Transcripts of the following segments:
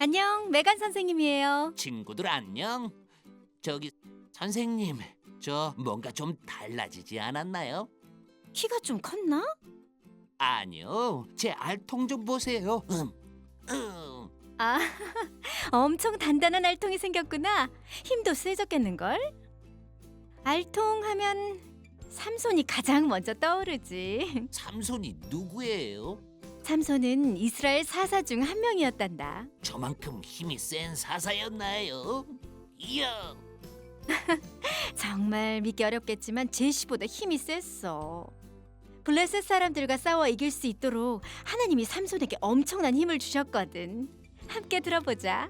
안녕, 메간 선생님이에요. 친구들 안녕. 저기 선생님, 저 뭔가 좀 달라지지 않았나요? 키가 좀 컸나? 아니요, 제 알통 좀 보세요. 음, 음. 아, 엄청 단단한 알통이 생겼구나. 힘도 세졌겠는걸? 알통 하면 삼손이 가장 먼저 떠오르지. 삼손이 누구예요? 삼손은 이스라엘 사사 중 한 명이었단다. 저만큼 힘이 센 사사였나요? 이야, 정말 믿기 어렵겠지만 제시보다 힘이 셌어. 블레셋 사람들과 싸워 이길 수 있도록 하나님이 삼손에게 엄청난 힘을 주셨거든. 함께 들어보자.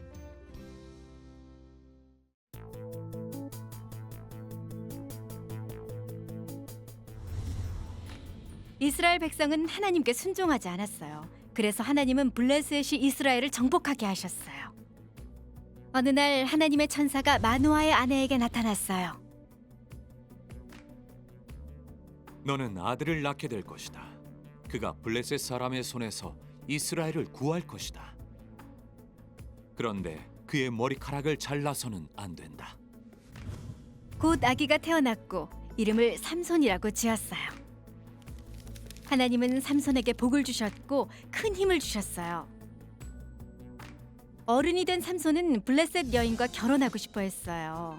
이스라엘 백성은 하나님께 순종하지 않았어요. 그래서 하나님은 블레셋이 이스라엘을 정복하게 하셨어요. 어느 날 하나님의 천사가 마누아의 아내에게 나타났어요. 너는 아들을 낳게 될 것이다. 그가 블레셋 사람의 손에서 이스라엘을 구할 것이다. 그런데 그의 머리카락을 잘라서는 안 된다. 곧 아기가 태어났고 이름을 삼손이라고 지었어요. 하나님은 삼손에게 복을 주셨고 큰 힘을 주셨어요. 어른이 된 삼손은 블레셋 여인과 결혼하고 싶어 했어요.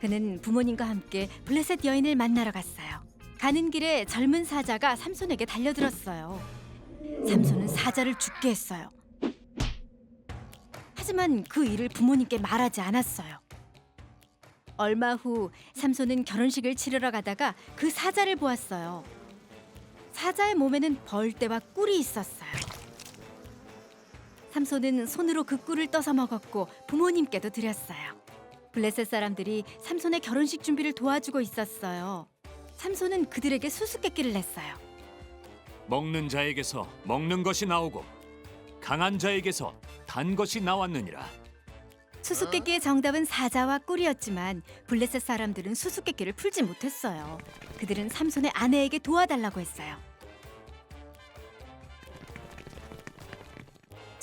그는 부모님과 함께 블레셋 여인을 만나러 갔어요. 가는 길에 젊은 사자가 삼손에게 달려들었어요. 삼손은 사자를 죽게 했어요. 하지만 그 일을 부모님께 말하지 않았어요. 얼마 후 삼손은 결혼식을 치르러 가다가 그 사자를 보았어요. 사자의 몸에는 벌떼와 꿀이 있었어요. 삼손은 손으로 그 꿀을 떠서 먹었고 부모님께도 드렸어요. 블레셋 사람들이 삼손의 결혼식 준비를 도와주고 있었어요. 삼손은 그들에게 수수께끼를 냈어요. 먹는 자에게서 먹는 것이 나오고 강한 자에게서 단 것이 나왔느니라. 수수께끼의 정답은 사자와 꿀이었지만 블레셋 사람들은 수수께끼를 풀지 못했어요. 그들은 삼손의 아내에게 도와달라고 했어요.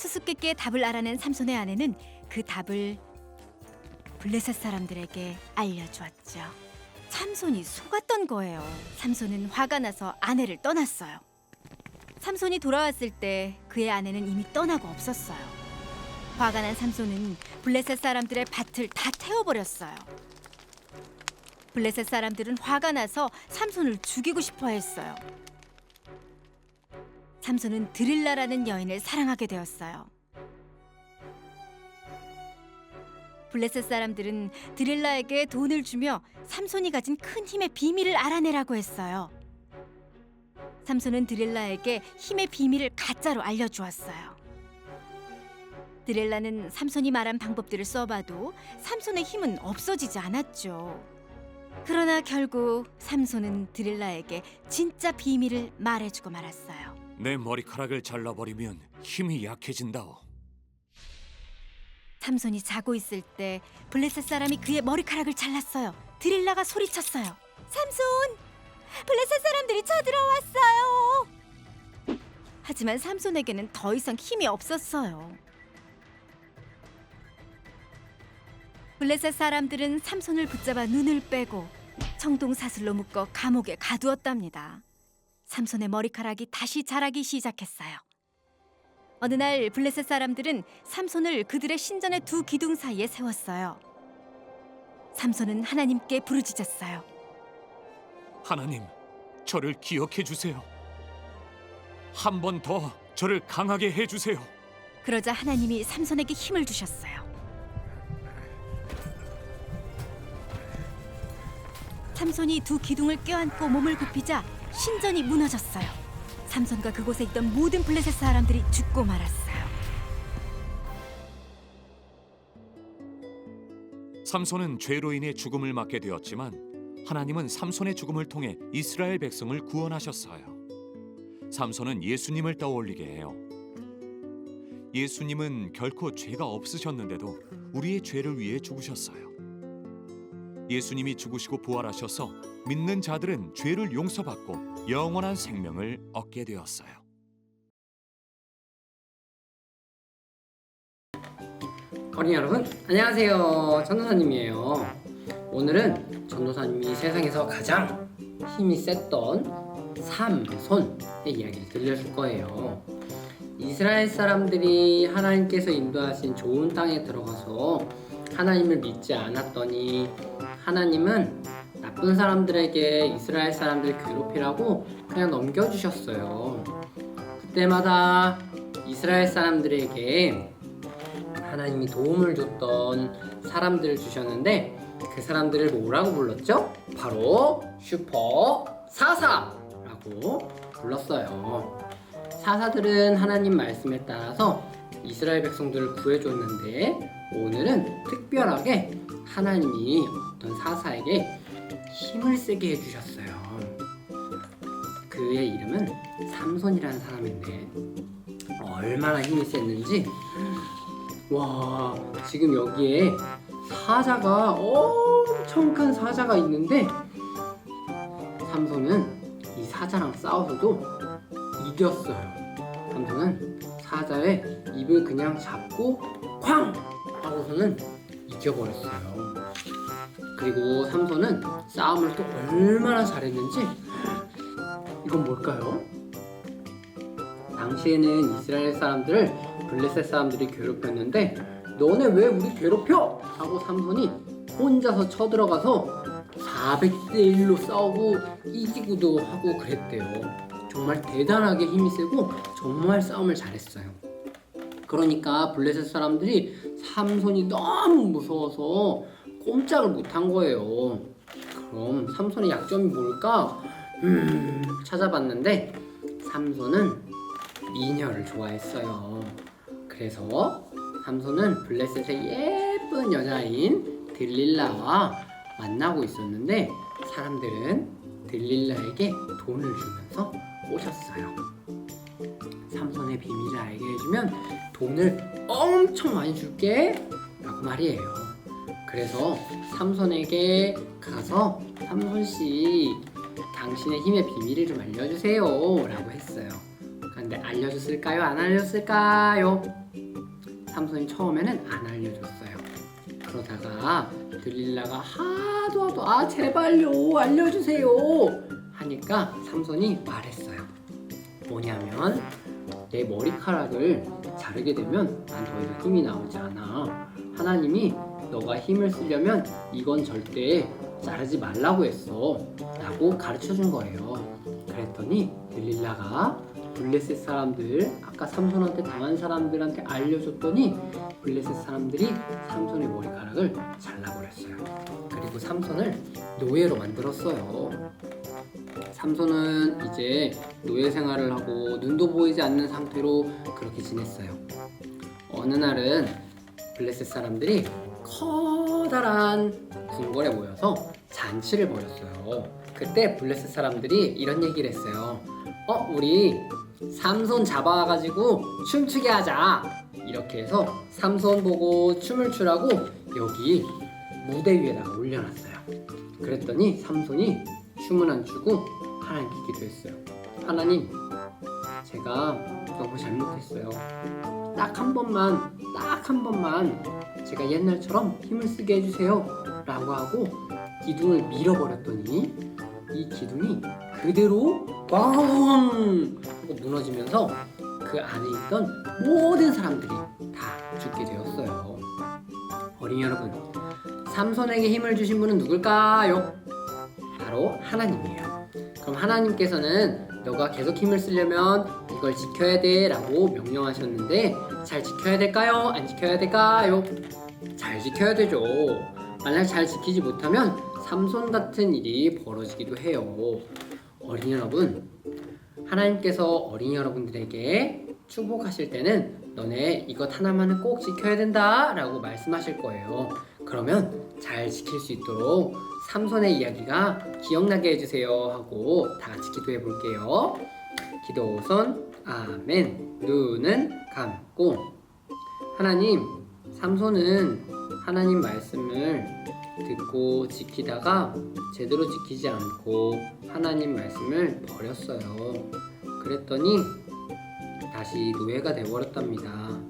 수수께끼의 답을 알아낸 삼손의 아내는 그 답을 블레셋 사람들에게 알려주었죠. 삼손이 속았던 거예요. 삼손은 화가 나서 아내를 떠났어요. 삼손이 돌아왔을 때 그의 아내는 이미 떠나고 없었어요. 화가 난 삼손은 블레셋 사람들의 밭을 다 태워버렸어요. 블레셋 사람들은 화가 나서 삼손을 죽이고 싶어 했어요. 삼손은 드릴라라는 여인을 사랑하게 되었어요. 블레셋 사람들은 드릴라에게 돈을 주며 삼손이 가진 큰 힘의 비밀을 알아내라고 했어요. 삼손은 드릴라에게 힘의 비밀을 가짜로 알려주었어요. 드릴라는 삼손이 말한 방법들을 써봐도 삼손의 힘은 없어지지 않았죠. 그러나 결국 삼손은 드릴라에게 진짜 비밀을 말해주고 말았어요. 내 머리카락을 잘라버리면 힘이 약해진다오. 삼손이 자고 있을 때 블레셋 사람이 그의 머리카락을 잘랐어요. 드릴라가 소리쳤어요. 삼손! 블레셋 사람들이 쳐들어왔어요. 하지만 삼손에게는 더 이상 힘이 없었어요. 블레셋 사람들은 삼손을 붙잡아 눈을 빼고 청동 사슬로 묶어 감옥에 가두었답니다. 삼손의 머리카락이 다시 자라기 시작했어요. 어느 날 블레셋 사람들은 삼손을 그들의 신전의 두 기둥 사이에 세웠어요. 삼손은 하나님께 부르짖었어요. 하나님, 저를 기억해 주세요. 한 번 더 저를 강하게 해 주세요. 그러자 하나님이 삼손에게 힘을 주셨어요. 삼손이 두 기둥을 껴안고 몸을 굽히자 신전이 무너졌어요. 삼손과 그곳에 있던 모든 블레셋 사람들이 죽고 말았어요. 삼손은 죄로 인해 죽음을 맞게 되었지만 하나님은 삼손의 죽음을 통해 이스라엘 백성을 구원하셨어요. 삼손은 예수님을 떠올리게 해요. 예수님은 결코 죄가 없으셨는데도 우리의 죄를 위해 죽으셨어요. 예수님이 죽으시고 부활하셔서 믿는 자들은 죄를 용서받고 영원한 생명을 얻게 되었어요. 어린이 여러분 안녕하세요. 전도사님이에요. 오늘은 전도사님이 세상에서 가장 힘이 셌던 삼손의 이야기를 들려줄 거예요. 이스라엘 사람들이 하나님께서 인도하신 좋은 땅에 들어가서 하나님을 믿지 않았더니 하나님은 나쁜 사람들에게 이스라엘 사람들 괴롭히라고 그냥 넘겨주셨어요 그때마다 이스라엘 사람들에게 하나님이 도움을 줬던 사람들을 주셨는데 그 사람들을 뭐라고 불렀죠? 바로 슈퍼 사사라고 불렀어요. 사사들은 하나님 말씀에 따라서 이스라엘 백성들을 구해줬는데 오늘은 특별하게 하나님이 어떤 사사에게 힘을 세게 해주셨어요. 그의 이름은 삼손이라는 사람인데 얼마나 힘이 셌는지 와 지금 여기에 사자가 엄청 큰 사자가 있는데 삼손은 이 사자랑 싸워서도 이겼어요 삼손은 사자의 입을 그냥 잡고 쾅 하고서는 이겨버렸어요 그리고 삼손은 싸움을 또 얼마나 잘했는지 이건 뭘까요? 당시에는 이스라엘 사람들을 블레셋 사람들이 괴롭혔는데 너네 왜 우리 괴롭혀? 하고 삼손이 혼자서 쳐들어가서 400대 1로 싸우고 이기고도 하고 그랬대요. 정말 대단하게 힘이 세고 정말 싸움을 잘했어요. 그러니까 블레셋 사람들이 삼손이 너무 무서워서 꼼짝을 못한 거예요. 그럼 삼손의 약점이 뭘까? 음, 찾아봤는데 삼손은 미녀를 좋아했어요. 그래서 삼손은 블레셋의 예쁜 여자인 들릴라와 만나고 있었는데 사람들은 들릴라에게 돈을 주면서 꼬셨어요. 삼손의 비밀을 알게 해주면 돈을 엄청 많이 줄게 라고 말이에요. 그래서 삼손에게 가서 삼손 씨 당신의 힘의 비밀을 좀 알려주세요 라고 했어요. 근데 알려줬을까요? 안 알려줬을까요? 삼손이 처음에는 안 알려줬어요. 그러다가 들릴라가 하도 하도 아 제발요 알려주세요 하니까 삼손이 말했어요. 뭐냐면 내 머리카락을 자르게 되면 난 더 이상 힘이 나오지 않아. 하나님이 너가 힘을 쓰려면 이건 절대 자르지 말라고 했어. 라고 가르쳐 준 거예요. 그랬더니 들릴라가 블레셋 사람들 아까 삼손한테 당한 사람들한테 알려줬더니 블레셋 사람들이 삼손의 머리카락을 잘라버렸어요. 그리고 삼손을 노예로 만들었어요. 삼손은 이제 노예 생활을 하고 눈도 보이지 않는 상태로 그렇게 지냈어요. 어느 날은 블레셋 사람들이 커다란 궁궐에 모여서 잔치를 벌였어요. 그때 블레셋 사람들이 이런 얘기를 했어요. 어, 우리 삼손 잡아가지고 춤추게 하자. 이렇게 해서 삼손 보고 춤을 추라고 여기 무대 위에다가 올려놨어요. 그랬더니 삼손이 춤은 안 추고 하나님께 기도했어요. 하나님, 제가 너무 잘못했어요. 딱 한 번만, 딱 한 번만 제가 옛날처럼 힘을 쓰게 해주세요. 라고 하고 기둥을 밀어버렸더니 이 기둥이 그대로 꽝 하고 무너지면서 그 안에 있던 모든 사람들이 다 죽게 되었어요. 어린이 여러분, 삼손에게 힘을 주신 분은 누굴까요? 바로 하나님이에요. 그럼 하나님께서는 너가 계속 힘을 쓰려면 이걸 지켜야 돼 라고 명령하셨는데 잘 지켜야 될까요? 안 지켜야 될까요? 잘 지켜야 되죠. 만약 잘 지키지 못하면 삼손 같은 일이 벌어지기도 해요. 어린이 여러분, 하나님께서 어린이 여러분들에게 축복하실 때는 너네 이것 하나만은 꼭 지켜야 된다 라고 말씀하실 거예요. 그러면 잘 지킬 수 있도록 삼손의 이야기가 기억나게 해주세요 하고 다 같이 기도해 볼게요. 기도 손 아멘 눈은 감고 하나님 삼손은 하나님 말씀을 듣고 지키다가 제대로 지키지 않고 하나님 말씀을 버렸어요. 그랬더니 다시 노예가 되어버렸답니다.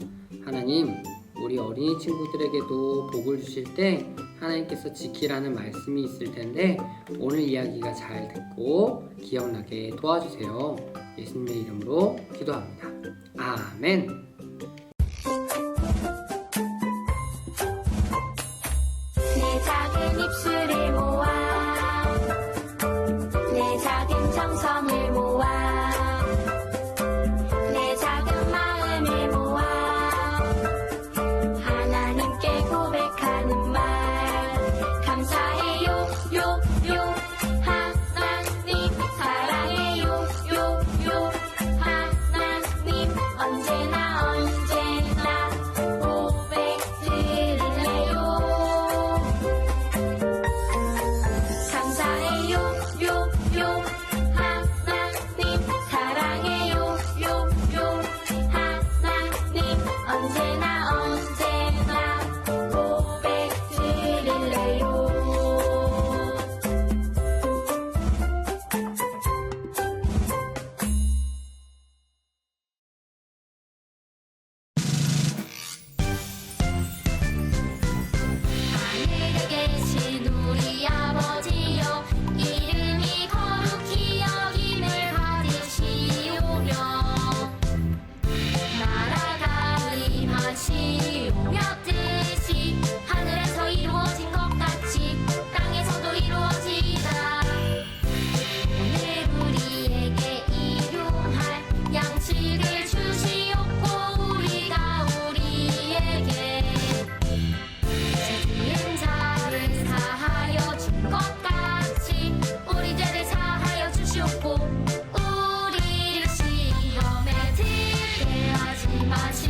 하나님 우리 어린이 친구들에게도 복을 주실 때 하나님께서 지키라는 말씀이 있을 텐데 오늘 이야기가 잘 듣고 기억나게 도와주세요. 예수님의 이름으로 기도합니다. 아멘.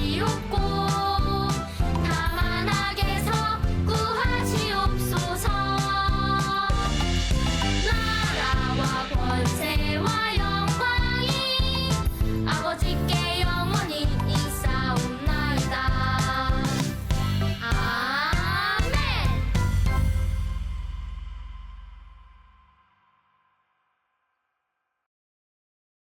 e com.